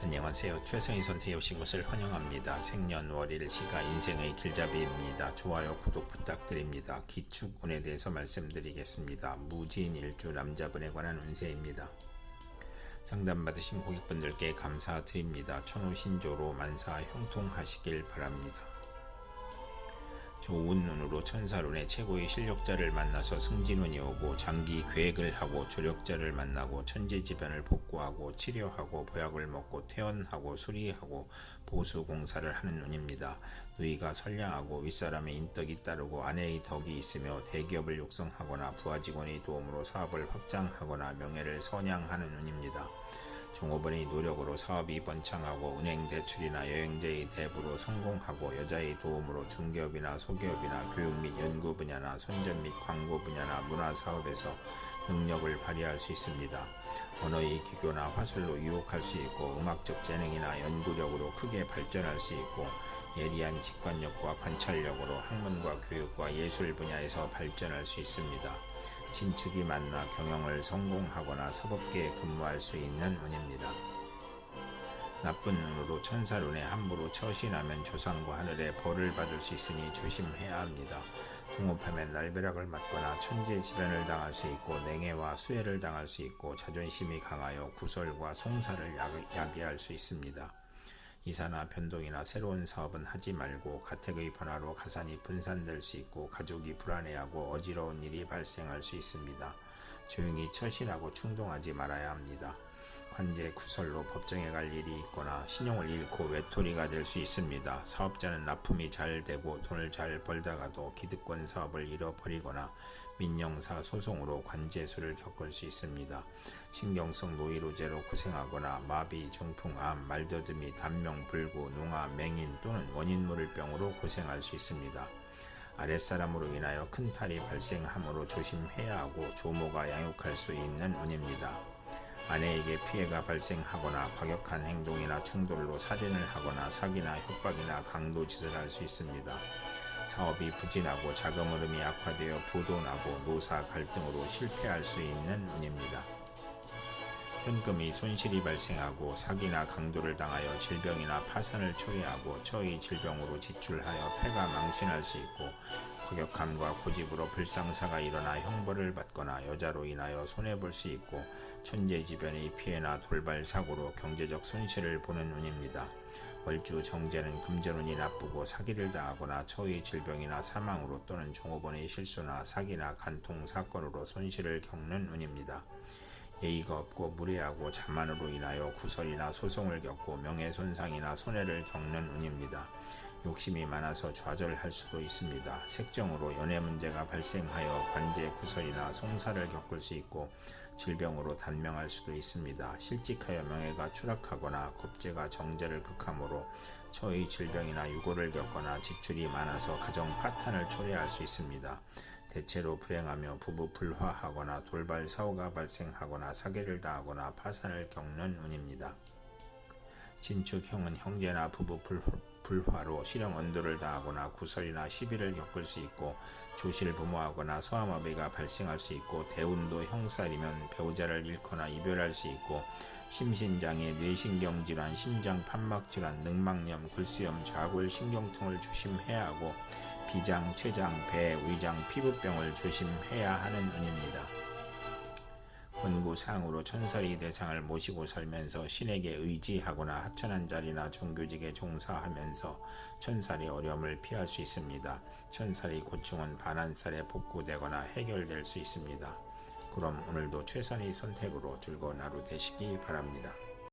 안녕하세요. 최선의 선택에 오신 것을 환영합니다. 생년월일 시가 인생의 길잡이입니다. 좋아요, 구독 부탁드립니다. 기축운에 대해서 말씀드리겠습니다. 무진 일주 남자분에 관한 운세입니다. 상담 받으신 고객분들께 감사드립니다. 천우신조로 만사 형통하시길 바랍니다. 좋은 눈으로 천사론의 최고의 실력자를 만나서 승진운이 오고 장기 계획을 하고 조력자를 만나고 천재지변을 복구하고 치료하고 보약을 먹고 퇴원하고 수리하고 보수 공사를 하는 운입니다. 누이가 선량하고 윗사람의 인덕이 따르고 아내의 덕이 있으며 대기업을 육성하거나 부하 직원의 도움으로 사업을 확장하거나 명예를 선양하는 운입니다. 종업원의 노력으로 사업이 번창하고 은행 대출이나 여행자의 대부로 성공하고 여자의 도움으로 중개업이나 소기업이나 교육 및 연구 분야나 선전 및 광고 분야나 문화 사업에서 능력을 발휘할 수 있습니다. 언어의 기교나 화술로 유혹할 수 있고 음악적 재능이나 연구력으로 크게 발전할 수 있고 예리한 직관력과 관찰력으로 학문과 교육과 예술 분야에서 발전할 수 있습니다. 진축이 만나 경영을 성공하거나 사법계에 근무할 수 있는 운입니다. 나쁜 눈으로 천사론에 함부로 처신하면 조상과 하늘의 벌을 받을 수 있으니 조심해야 합니다. 동업하면 날벼락을 맞거나 천재지변을 당할 수 있고 냉해와 수해를 당할 수 있고 자존심이 강하여 구설과 송사를 야- 야기할 수 있습니다. 이사나 변동이나 새로운 사업은 하지 말고 가택의 변화로 가산이 분산될 수 있고 가족이 불안해하고 어지러운 일이 발생할 수 있습니다. 조용히 처신하고 충동하지 말아야 합니다. 관제 구설로 법정에 갈 일이 있거나 신용을 잃고 외톨이가 될 수 있습니다. 사업자는 납품이 잘 되고 돈을 잘 벌다가도 기득권 사업을 잃어버리거나 민영사 소송으로 관제수를 겪을 수 있습니다. 신경성 노이로제로 고생하거나 마비, 중풍, 암, 말더듬이, 단명, 불구, 농아, 맹인 또는 원인물병으로 고생할 수 있습니다. 아랫사람으로 인하여 큰 탈이 발생하므로 조심해야 하고 조모가 양육할 수 있는 운입니다. 아내에게 피해가 발생하거나 과격한 행동이나 충돌로 살인을 하거나 사기나 협박이나 강도 짓을 할 수 있습니다. 사업이 부진하고 자금 흐름이 악화되어 부도나고 노사 갈등으로 실패할 수 있는 운입니다. 현금이 손실이 발생하고 사기나 강도를 당하여 질병이나 파산을 초래하고 처의 질병으로 지출하여 폐가 망신할 수 있고 과격함과 고집으로 불상사가 일어나 형벌을 받거나 여자로 인하여 손해볼 수 있고 천재지변의 피해나 돌발 사고로 경제적 손실을 보는 운입니다. 월주 정제는 금전운이 나쁘고 사기를 당하거나 처의 질병이나 사망으로 또는 종업원의 실수나 사기나 간통 사건으로 손실을 겪는 운입니다. 예의가 없고 무례하고 자만으로 인하여 구설이나 소송을 겪고 명예손상이나 손해를 겪는 운입니다. 욕심이 많아서 좌절할 수도 있습니다. 색정으로 연애 문제가 발생하여 관제 구설이나 송사를 겪을 수 있고 질병으로 단명할 수도 있습니다. 실직하여 명예가 추락하거나 겁재가 정제를 극함으로 처의 질병이나 유고를 겪거나 지출이 많아서 가정 파탄을 초래할 수 있습니다. 대체로 불행하며 부부 불화하거나 돌발 사고가 발생하거나 사기를 당하거나 파산을 겪는 운입니다. 진축형은 형제나 부부 불, 불화로 실형 언도를 당하거나 구설이나 시비를 겪을 수 있고 조실 부모하거나 소아마비가 발생할 수 있고 대운도 형살이면 배우자를 잃거나 이별할 수 있고 심신장애, 뇌신경 질환, 심장 판막 질환, 능막염, 골수염, 좌골 신경통을 조심해야 하고 비장, 췌장, 배, 위장, 피부병을 조심해야 하는 운입니다. 권고사항으로 천사리 대상을 모시고 살면서 신에게 의지하거나 하천한 자리나 종교직에 종사하면서 천사리 어려움을 피할 수 있습니다. 천사리 고충은 반환살에 복구되거나 해결될 수 있습니다. 그럼 오늘도 최선의 선택으로 즐거운 하루 되시기 바랍니다.